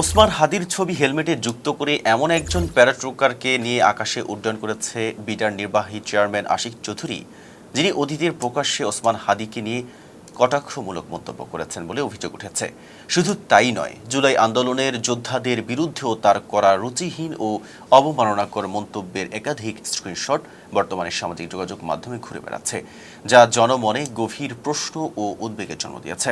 ওসমান হাদির ছবি হেলমেটে যুক্ত করে এমন একজন প্যারাট্রুকারকে নিয়ে আকাশে উড্ডয়ন করেছে বিটার নির্বাহী চেয়ারম্যান আশিক চৌধুরী, যিনি অতিথির প্রকাশ্যে ওসমান হাদিকে নিয়ে কটাক্ষমূলক মন্তব্য করেছেন বলে অভিযোগ উঠেছে। শুধু তাই নয়, জুলাই আন্দোলনের যোদ্ধাদের বিরুদ্ধেও তার করা রুচিহীন ও অবমাননাকর মন্তব্যের একাধিক স্ক্রিনশট বর্তমানে সামাজিক যোগাযোগ মাধ্যমে ঘুরে বেড়াচ্ছে, যা জনমনে গভীর প্রশ্ন ও উদ্বেগের জন্ম দিয়েছে।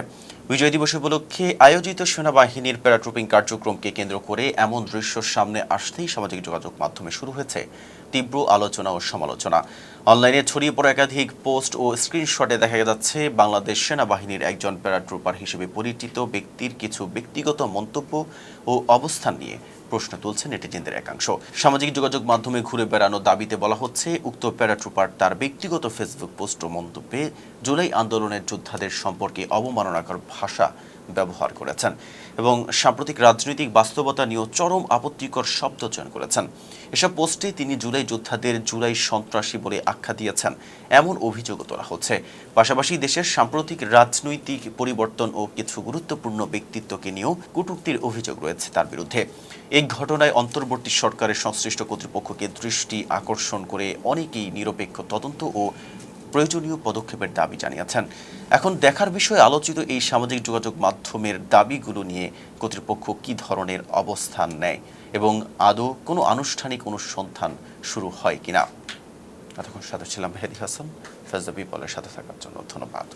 বিজয় দিবস উপলক্ষে আয়োজিত সেনাবাহিনীর প্যারাট্রুপিং কার্যক্রমকে কেন্দ্র করে এমন দৃশ্য সামনে আসতেই সামাজিক যোগাযোগ মাধ্যমে শুরু হয়েছে। তীব্র আলোচনা ও সমালোচনা। অনলাইনে ছড়িয়ে পড়া একাধিক পোস্ট ও স্ক্রিনশটে দেখা যাচ্ছে, বাংলাদেশ সেনাবাহিনীর একজন প্যারাট্রুপার হিসেবে পরিচিত ব্যক্তির কিছু ব্যক্তিগত মন্তব্য ও অবস্থান নিয়ে প্রশ্ন তুলছে নেটিজেনদের একাংশ। সামাজিক যোগাযোগ মাধ্যমে ঘুরে বেড়ানো দাবিতে বলা হচ্ছে, উক্ত প্যারাট্রুপার তার ব্যক্তিগত ফেসবুক পোস্ট ও মন্তব্যে জুলাই আন্দোলনের যোদ্ধাদের সম্পর্কে অবমাননাকর ভাষা ব্যবহার করেছেন এবং সাম্প্রতিক রাজনৈতিক বাস্তবতা নিয়েও চরম আপত্তিকর শব্দ চয়ন করেছেন। এসব পোস্টে তিনি জুলাই যোদ্ধাদের জুলাই সন্ত্রাসী বলে আখ্যা দিয়েছেন। এমন অভিযোগও তোলা হচ্ছে। পাশাপাশি দেশের সাম্প্রতিক রাজনৈতিক পরিবর্তন ও কিছু গুরুত্বপূর্ণ ব্যক্তিত্বকে নিয়েও কটূক্তির অভিযোগ রয়েছে তার বিরুদ্ধে। এই ঘটনায় অন্তর্বর্তী সরকারের সংশ্লিষ্ট কর্তৃপক্ষকে দৃষ্টি আকর্ষণ করে অনেকেই নিরপেক্ষ তদন্ত ও প্রয়োজনীয় পদক্ষেপের দাবি জানিয়েছেন। এখন দেখার বিষয়ে, আলোচিত এই সামাজিক যোগাযোগ মাধ্যমের দাবিগুলো নিয়ে কর্তৃপক্ষ কি ধরনের অবস্থান নেয় এবং আদৌ কোনো আনুষ্ঠানিক অনুসন্ধান শুরু হয় কিনা? এতক্ষণ সাথে ছিলাম মেহেদি হাসান। ফেজদা পিপলের সাথে থাকার জন্য ধন্যবাদ।